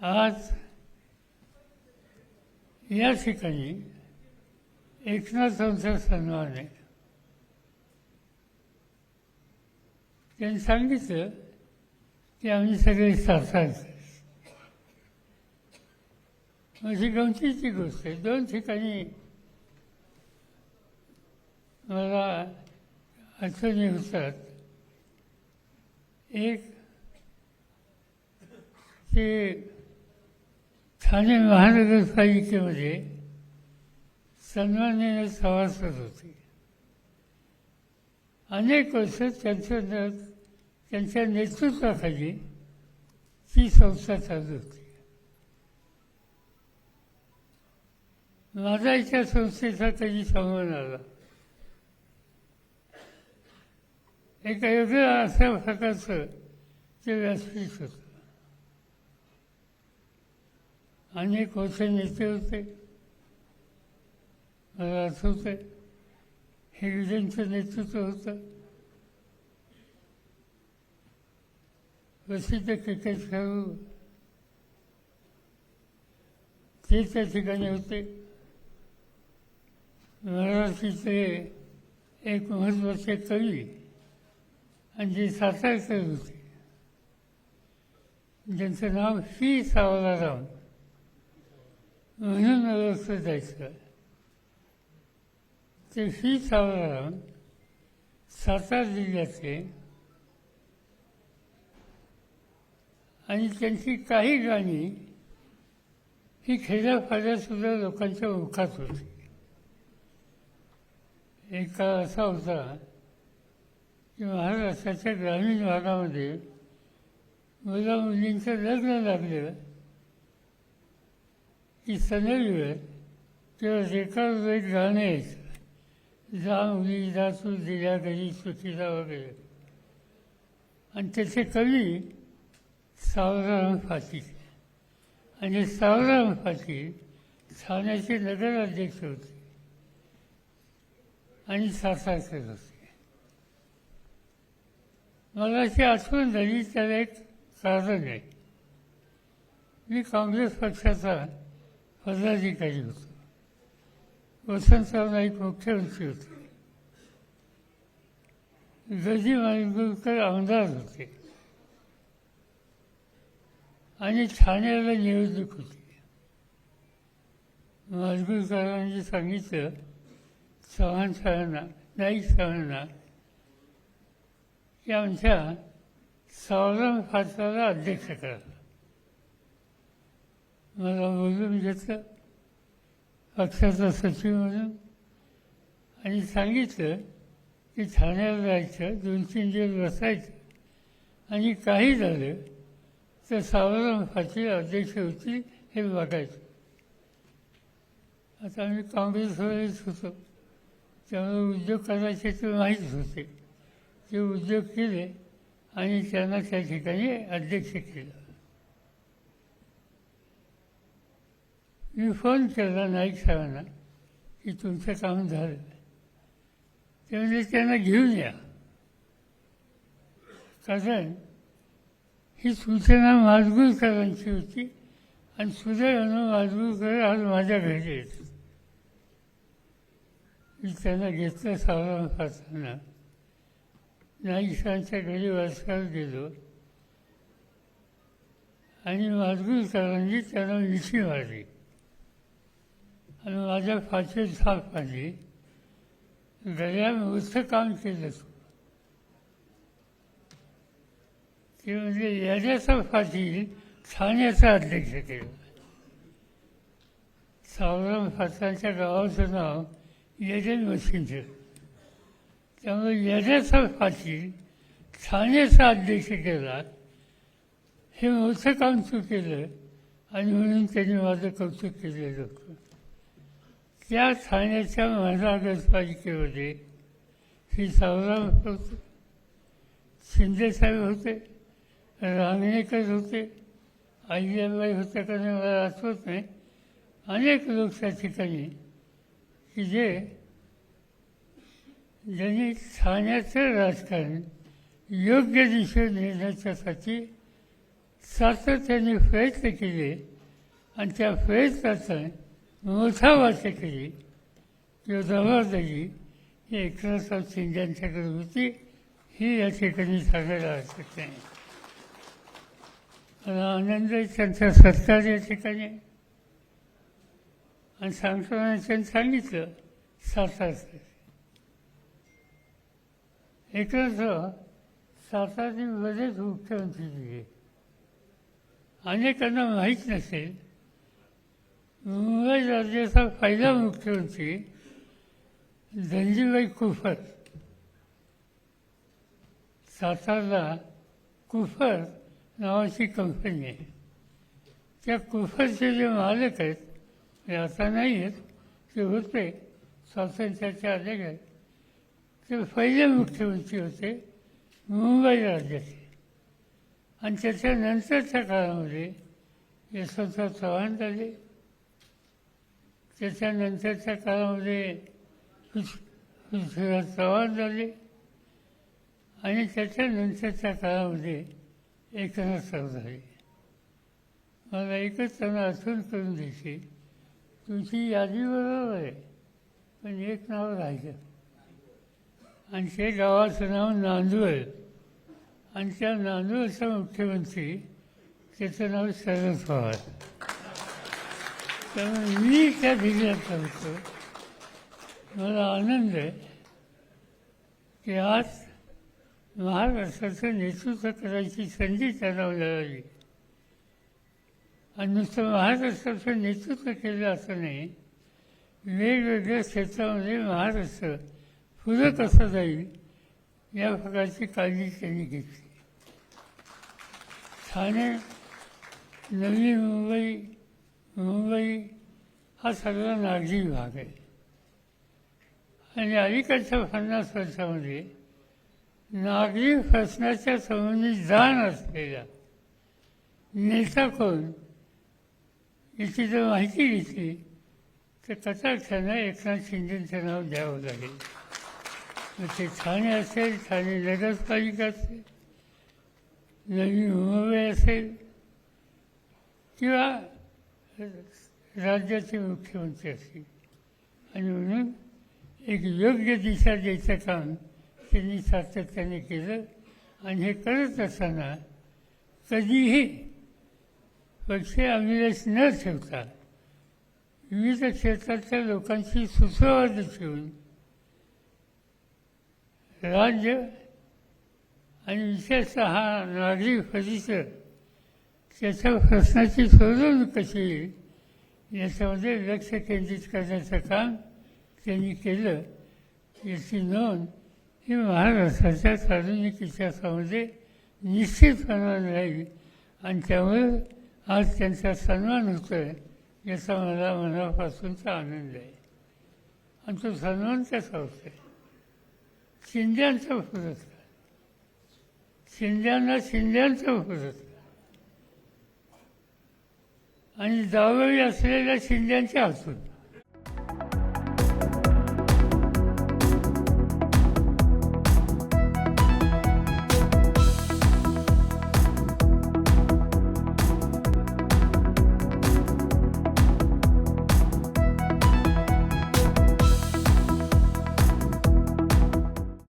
आज या ठिकाणी एकनाथ संसार सन्मान आहे त्यांनी सांगितलं की आम्ही सगळे सासायचे माझी गमतीची गोष्ट आहे. दोन ठिकाणी मला अडचणी होतात. एक ते ठाणे महानगरपालिकेमध्ये सन्माननीय सभासद होते. अनेक वर्ष त्यांच्या त्यांच्या नेतृत्वाखाली ती संस्था चालू होती. माझा इथल्या संस्थेचा कधी संबंध आला? एका वेगळ्या अशा प्रकारचं ते व्यासपीठ होतं. अनेक वर्ष नेते होते. मला आठवतंय हेगडेंचं नेतृत्व होतं. प्रसिद्ध क्रिकेट खेळाडू ते त्या ठिकाणी होते. मराठीचे एक महत्त्वाचे कवी आणि जे सातारकर होते. ज्यांचं नाव श्री सावलाराम. म्हणून ओळखलं जायचं ते ही साधारण सातारा जिल्ह्याचे आणि त्यांची काही गाणी ही खेड्यापाड्यासुद्धा लोकांच्या ओळखात होती. एक काळ असा होता की महाराष्ट्राच्या ग्रामीण भागामध्ये मुला मुलींचं लग्न लागलं. की सनईवर किंवा रेकॉर्ड एक गाणं यायचं जा मुली जा तू दिल्या घरी सुखीला वगैरे. आणि त्याचे कवी सावराम फाटी आणि सावराम फाटी ठाण्याचे नगराध्यक्ष होते. आणि सातारकर होते. मला अशी आठवण झाली त्याला एक कारण आहे. मी काँग्रेस पक्षाचा पदाधिकारी होतो. वसंतराव नाईक मुख्यमंत्री होते. गजी माणगुळकर आमदार होते. आणि ठाण्याला निवडणूक होती. माडगुळकरांनी सांगितलं चव्हाण सरांना नाईक सरांना की आमच्या सावरम फासाला अध्यक्ष करा. मला बोलून घेतलं. पक्षाचा सचिव म्हणून. आणि सांगितलं की ठाण्याला जायचं दोन तीन दिवस बसायचं. आणि काही झालं तर सावरम फाटी अध्यक्ष होती हे बघायचं. आता आम्ही काँग्रेसवरच होतो. त्यामुळे उद्योग करायचे ते माहीत होते. ते उद्योग केले आणि त्यांना त्या ठिकाणी अध्यक्ष केलं. मी फोन केला नाईक साहेबांना की तुमचं काम झालं. ते म्हणजे त्यांना घेऊन या. कारण ही सूचना माजगुरकरांची होती आणि सुदैवानं माजगुरकर आज माझ्या घरी येत. मी त्यांना घेतलं सावरा नाईक सरांच्या घरी वाचकाला गेलो आणि माजगुरकरांनी त्यांना मिठी मारली. आणि माझ्या फाशी झाप आली गळ्या मोठं काम केलं ते म्हणजे याच्याचा फाशी ठाण्याचा अध्यक्ष केला. सावराम फासांच्या गावाचं नाव यजन वशिंठ त्यामुळे यजाचा फाशी ठाण्याचा अध्यक्ष केला. हे मोठं काम चुकेलं केलं आणि म्हणून त्यांनी माझं कौतुक केलेलं होतं. त्या ठाण्याच्या होते. श्री सावराम होते. शिंदेसाहेब होते. रांगणेकर होते. आईबाई होत्या का नाही मला आठवत नाही. अनेक लोक त्या ठिकाणी की जे ज्यांनी ठाण्याचं राजकारण योग्य दिशेने नेण्याच्यासाठी सातत्याने प्रयत्न केले. आणि त्या प्रयत्नाचा मोठा वाटा केली किंवा जबाबदारी ही एकनाथराव शिंदेयांच्याकडे होती ही या ठिकाणी सांगायला हरकत नाही मला आनंद त्यांचा सत्कार या ठिकाणी. आणि सांगताना त्यांनी सांगितलं सातारचं एकनाथराव सातारने बरेच मुख्यमंत्री दिले अनेकांना माहीत नसेल मुंबई राज्याचा पहिला मुख्यमंत्री धनजीबाई कुफर. सातारला कुफर नावाची कंपनी आहे. त्या कुफरचे जे मालक आहेत ते आता नाही आहेत ते होते स्वातंत्र्याच्या आहेत. ते पहिले मुख्यमंत्री होते मुंबई राज्याचे. आणि त्याच्यानंतरच्या काळामध्ये यशवंतराव चव्हाण झाले. त्याच्यानंतरच्या काळामध्ये पृथ्वीराज चव्हाण झाले. आणि त्याच्यानंतरच्या काळामध्ये एकनाथराव झाले. मला एकच त्यांना आठवण करून द्यायची. तुमची यादी बरोबर आहे पण एक नाव राहिलं. आणि ते गावाचं नाव नांदवळ. आणि त्या नांदवळचा मुख्यमंत्री त्याचं नाव शरद पवार. त्यामुळे मी त्या जिल्ह्यात होतो मला आनंद आहे की आज महाराष्ट्राचं नेतृत्व करायची संधी त्यांना मिळाली आणि नुसतं महाराष्ट्राचं नेतृत्व केलं असं नाही वेगवेगळ्या क्षेत्रामध्ये महाराष्ट्र पुढं कसं जाईल या प्रकारची काळजी त्यांनी घेतली. ठाणे नवी मुंबई मुंबई हा सगळा नागरी भाग आहे. आणि अलीकडच्या पन्नास वर्षामध्ये नागरी प्रश्नाच्या संबंधित जाण असलेला नेता कोण याची जर माहिती घेतली तर कटाक्षानं एकनाथ शिंदेचं नाव द्यावं लागेल. मग ते ठाणे असेल ठाणे नगरपालिका असेल नवी मुंबई असेल किंवा राज्याचे मुख्यमंत्री असतील. आणि म्हणून एक योग्य दिशा द्यायचं काम त्यांनी सातत्याने केलं. आणि हे करत असताना कधीही पक्ष अभिलेष न ठेवता विविध क्षेत्रातल्या लोकांशी सुसंवाद ठेवून राज्य आणि विशेषतः हा परिसर त्याच्या प्रश्नाची सोडवणूक कशी? येईल याच्यामध्ये लक्ष केंद्रित करण्याचं काम त्यांनी केलं. याची नोंद ही महाराष्ट्राच्या आधुनिक इतिहासामध्ये निश्चितपणाने राहील. आणि त्यामुळे आज त्यांचा सन्मान होतो आहे याचा मला मनापासूनचा आनंद आहे. आणि तो सन्मान कसा होतो आहे शिंद्यांचा पुरस्कार शिंद्यांना शिंद्यांचा पुरस्कार आणि जावळी असलेल्या शिंद्यांच्या हातून